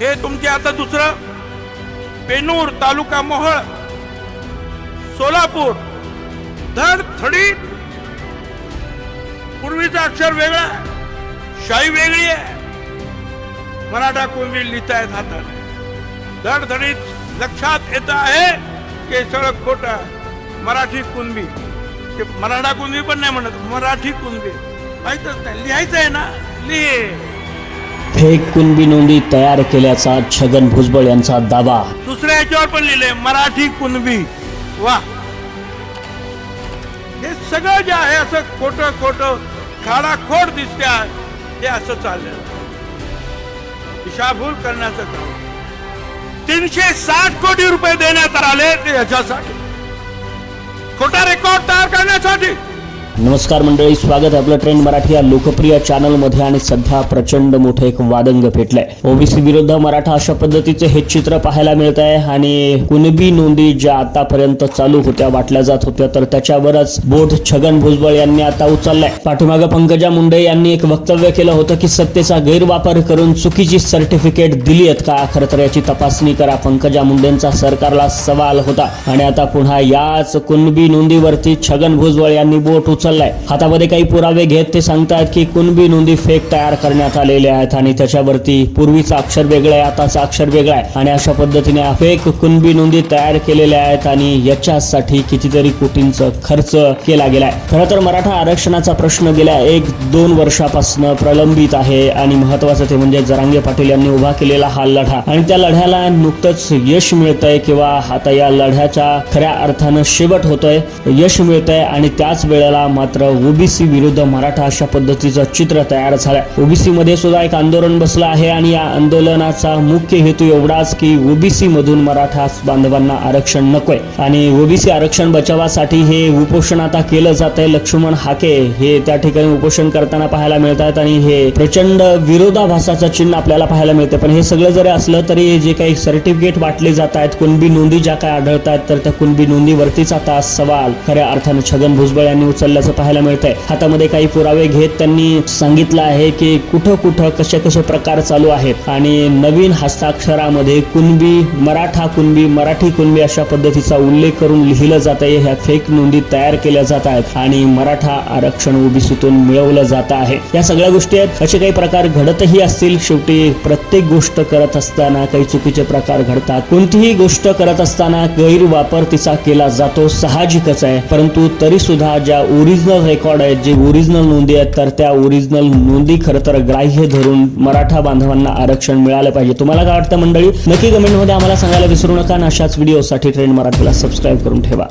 हे तुमचे आता दुसरं पेनूर तालुका मोहळ सोलापूर धड थडी. अक्षर वेगळं शाही वेगळी आहे. मराठा कुणबी लिहितायत हाताने. धडधडीत लक्षात येत आहे की सगळं खोट मराठी कुणबी ते मराठा कुणबी पण नाही म्हणत मराठी कुणबी माहीतच नाही लिहायचं आहे ना? लिहे. फेक कुणबी नोंदी तयार केल्याचा छगन भुजबळ यांचा दावा. दुसऱ्या याच्यावर पण लिहिले मराठी कुणबी. वा. हे सगळं जे आहे असं खोट खोट खाडाखोड दिसते आहे, ते असं चाललं दिशाभूल करण्याचं काम. तीनशे साठ कोटी रुपये देण्यात आले ते याच्यासाठी. खोटा रेकॉर्ड तयार करण्यासाठी. नमस्कार मंडळी स्वागत आपलं ट्रेंड मराठी या लोकप्रिय चॅनलमध्ये आणि सध्या प्रचंड मोठं एक वादंग पेटलंय ओबीसी विरुद्ध मराठा अशा पद्धतीचे हे चित्र पाहायला मिळत आहे आणि कुणबी नोंदी ज्या आतापर्यंत चालू होत्या वाटल्या जात होत्या तर त्याच्यावरच बोट छगन भुजबळ यांनी आता उचललाय. पाठीमागं पंकजा मुंडे यांनी एक वक्तव्य केलं होतं की सत्तेचा गैरवापर करून चुकीची सर्टिफिकेट दिली आहेत का? खरं तर याची तपासणी करा. पंकजा मुंडेंचा सरकारला सवाल होता. आणि आता पुन्हा याच कुणबी नोंदीवरती छगन भुजबळ यांनी बोट उचललाय हातामध्ये काही पुरावे घेत ते सांगतायत की कुणबी नोंदी फेक तयार करण्यात आलेल्या आहेत आणि त्याच्यावरती पूर्वीचं अक्षर वेगळं आहे आताचं अक्षर वेगळं आहे. आणि अशा पद्धतीने फेक कुणबी नोंदी तयार केलेल्या आहेत आणि याच्यासाठी कितीतरी कोटींचा खर्च केला गेलाय. खरं तर मराठा आरक्षणाचा प्रश्न गेल्या एक दोन वर्षापासून प्रलंबित आहे आणि महत्वाचं ते म्हणजे जरांगे पाटील यांनी उभा केलेला हा लढा. आणि त्या लढ्याला नुकतंच यश मिळतंय किंवा आता या लढ्याच्या खऱ्या अर्थानं शेवट होतोय यश मिळतंय आणि त्याच वेळेला मात्र ओबीसी विरुद्ध मराठा अशा पद्धतीचं चित्र तयार झालंय. ओबीसी मध्ये सुद्धा एक आंदोलन बसलं आहे आणि या आंदोलनाचा मुख्य हेतू एवढाच की ओबीसी मधून मराठा बांधवांना आरक्षण नकोय. आणि ओबीसी आरक्षण बचावासाठी हे उपोषण आता केलं जात आहे लक्ष्मण हाके हे त्या ठिकाणी उपोषण करताना पाहायला मिळतात आणि हे प्रचंड विरोधाभासाचं चिन्ह आपल्याला पाहायला मिळते पण हे सगळं जरी असलं तरी जे काही सर्टिफिकेट वाटले जात आहेत कुणबी नोंदी ज्या काय आढळतात तर त्या कुणबी नोंदीवरतीच आता सवाल खऱ्या अर्थानं छगन भुजबळ यांनी असं पाहायला मिळतंय. हातामध्ये काही पुरावे घेत त्यांनी सांगितलं आहे की कुठं कुठं कसे कसे प्रकार चालू आहेत. आणि नवीन हस्ताक्षरामध्ये कुणबी मराठा कुणबी मराठी कुणबी अशा पद्धतीचा उल्लेख करून लिहिलं जात आहे. ह्या फेक नोंदी तयार केल्या जात आहेत आणि मराठा आरक्षण ओबीसीतून मिळवलं जात आहे. या सगळ्या गोष्टी आहेत. असे काही प्रकार घडतही असतील. शेवटी प्रत्येक गोष्ट करत असताना काही चुकीचे प्रकार घडतात. कोणतीही गोष्ट करत असताना गैरवापर तिचा केला जातो. साहजिकच आहे. परंतु तरी सुद्धा ज्या ओरिजिनल रेकॉर्ड आहेत जे ओरिजिनल नोंदी आहेत तर त्या ओरिजिनल नोंदी खरं तर ग्राह्य धरून मराठा बांधवांना आरक्षण मिळालं पाहिजे. तुम्हाला काय वाटतं मंडळी? नक्की कमेंटमध्ये आम्हाला सांगायला विसरू नका आणि अशाच व्हिडिओसाठी ट्रेंड मराठीला सबस्क्राईब करून ठेवा.